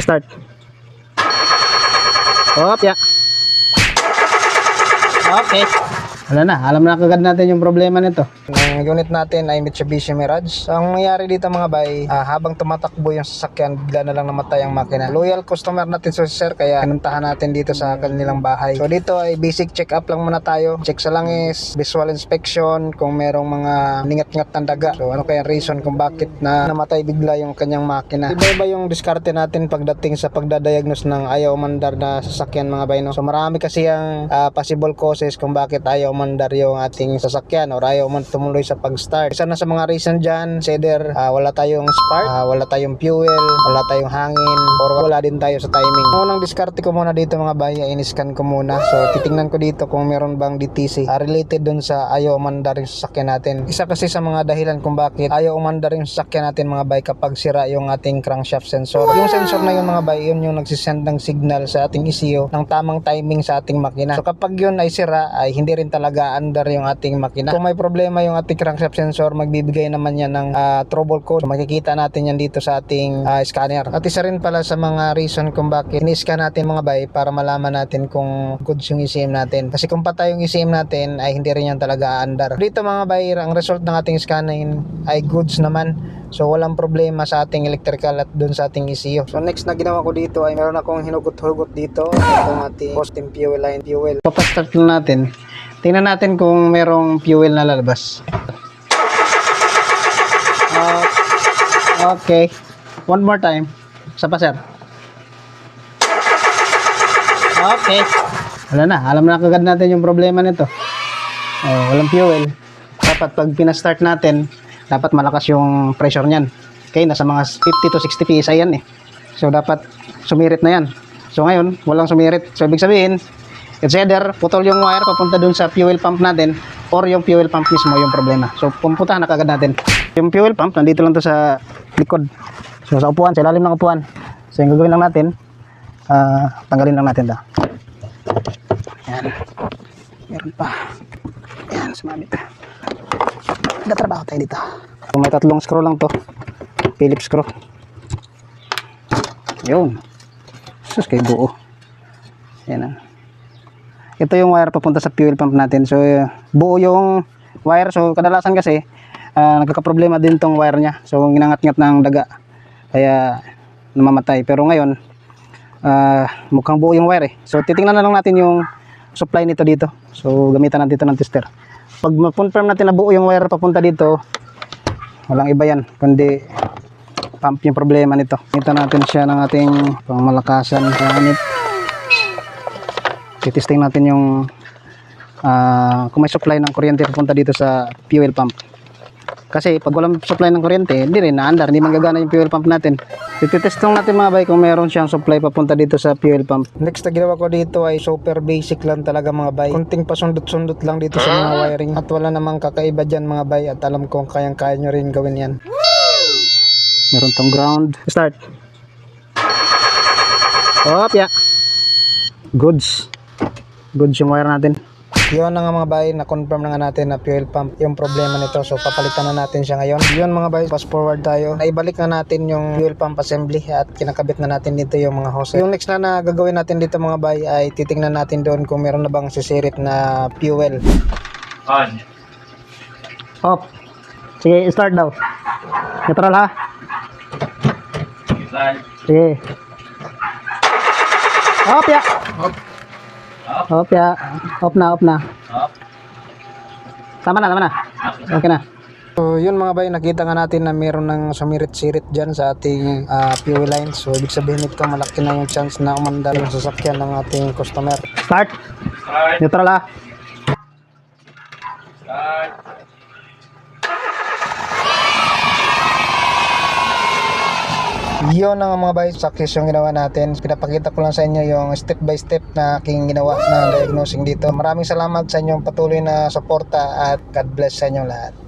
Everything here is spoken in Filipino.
Start. Hop, ya. Okay. Wala na, alam na kagad natin yung problema nito. Ang unit natin ay Mitsubishi Mirage. So, ang nangyari dito mga bay, ah, habang tumatakbo yung sasakyan, bigla na lang namatay ang makina. Loyal customer natin so sir, kaya pinuntahan natin dito sa kanilang bahay. So dito ay basic check up lang muna tayo. Check sa langis, visual inspection, kung merong mga ningat-ngat ng daga. So ano kaya reason kung bakit na namatay bigla yung kanyang makina. Iba-iba yung diskarte natin pagdating sa pagdadiagnose ng ayaw mandar na sasakyan mga bay. No? So marami kasi ang ah, possible causes kung bakit ayaw mandar yung ating sasakyan or ayaw man tumuloy sa pag-start. Isa na sa mga reason dyan, is either ah, wala tayong spark, ah, wala tayong fuel, wala tayong hangin, or wala din tayo sa timing. Ang Unang diskarte ko muna dito mga bay, ay in-scan ko muna. So titingnan ko dito kung meron bang DTC ah, related dun sa ayaw umandar yung sasakyan natin. Isa kasi sa mga dahilan kung bakit ayaw umandar yung sasakyan natin mga bay kapag sira yung ating crankshaft sensor. Yung sensor na yun mga bay, yun yung nagsisend ng signal sa ating ECU ng tamang timing sa ating makina. So kapag yun ay sira, ay hindi rin talaga under yung ating makina. Kung may problema yung ating crankshaft sensor, magbibigay naman yan ng ah, trouble code. So, makikita natin yan dito sa ating ah, scanner. At isa rin pala sa mga reason kung bakit ini-scan natin mga bay para malaman natin kung goods yung ECM natin. Kasi kung patay yung ECM natin, ay hindi rin yan talaga under. Dito mga bay, ang result ng ating scanning ay goods naman. So walang problema sa ating electrical at dun sa ating ECU. So next na ginawa ko dito ay meron akong hinugot-hugot dito. Itong ating custom fuel line fuel. Papastart lang natin. Tingnan natin kung merong fuel na lalabas. Ah, okay. One more time. Isa pa, sir. Okay. Wala na. Alam na kagad natin yung problema nito. Oh, walang fuel. Dapat pag pinastart natin, dapat malakas yung pressure niyan. Okay, nasa mga 50 to 60 PSI yan eh. So dapat sumirit na yan. So ngayon, walang sumirit. So ibig sabihin, it's either putol yung wire papunta dun sa fuel pump natin or yung fuel pump mismo yung problema. So pumuntahan na kagad natin. Yung fuel pump, nandito lang to sa likod. So sa upuan, sa ilalim ng upuan. So yung gagawin lang natin, ah, tanggalin lang natin to. Yan. Meron pa. Yan, sumabit. Nagtatrabaho tayo dito. So, may tatlong screw lang to. Phillips screw. Yun. Sus, kay buo. Yan ah. Ito yung wire papunta sa fuel pump natin. So, uh, buo yung wire. So, kadalasan kasi, ah, nagkakaproblema din tong wire niya. So, ginangat-ngat ng daga. Kaya, namamatay. Pero ngayon, ah, mukhang buo yung wire eh. So, titingnan na lang natin yung supply nito dito. So, gamitan natin ito ng tester. Pag ma-confirm natin na buo yung wire papunta dito, walang iba yan, kundi pump yung problema nito. Kita natin siya ng ating pangmalakasan gamit. Titesting natin yung ah, kung may supply ng kuryente papunta dito sa fuel pump. Kasi pag walang supply ng kuryente, hindi rin naandar, hindi manggagana yung fuel pump natin. Titest lang natin mga bay kung meron siyang supply papunta dito sa fuel pump. Next na ginawa ko dito ay super basic lang talaga mga bay. Kunting pasundot-sundot lang dito sa mga wiring. At wala namang kakaiba dyan mga bay at alam kong kayang-kaya nyo rin gawin yan. Meron tong ground. Start. Hop, ya. Goods. Goods yung wire natin. Yun na nga mga bay, na-confirm na nga natin na fuel pump yung problema nito. So, papalitan na natin siya ngayon. Yun mga bay, fast forward tayo. Naibalik na natin yung fuel pump assembly at kinakabit na natin dito yung mga hose. Yung next na na gagawin natin dito mga bay ay titingnan natin doon kung meron na bang sisirit na fuel. On. Off. Sige, start daw. Neutral ha? Sige. Off ya. Off. Off ya. Off na, off na. Off. Tama na, tama na. Okay na. So, yun mga bay, nakita nga natin na meron ng sumirit-sirit dyan sa ating ah, fuel line. So, ibig sabihin nito, malaki na yung chance na umandar yung sasakyan ng ating customer. Start. Start. Neutral ha? Start. Yun na nga mga bay, success yung ginawa natin. Pinapakita ko lang sa inyo yung step by step na aking ginawa na diagnosing dito. Maraming salamat sa inyong patuloy na suporta at God bless sa inyong lahat.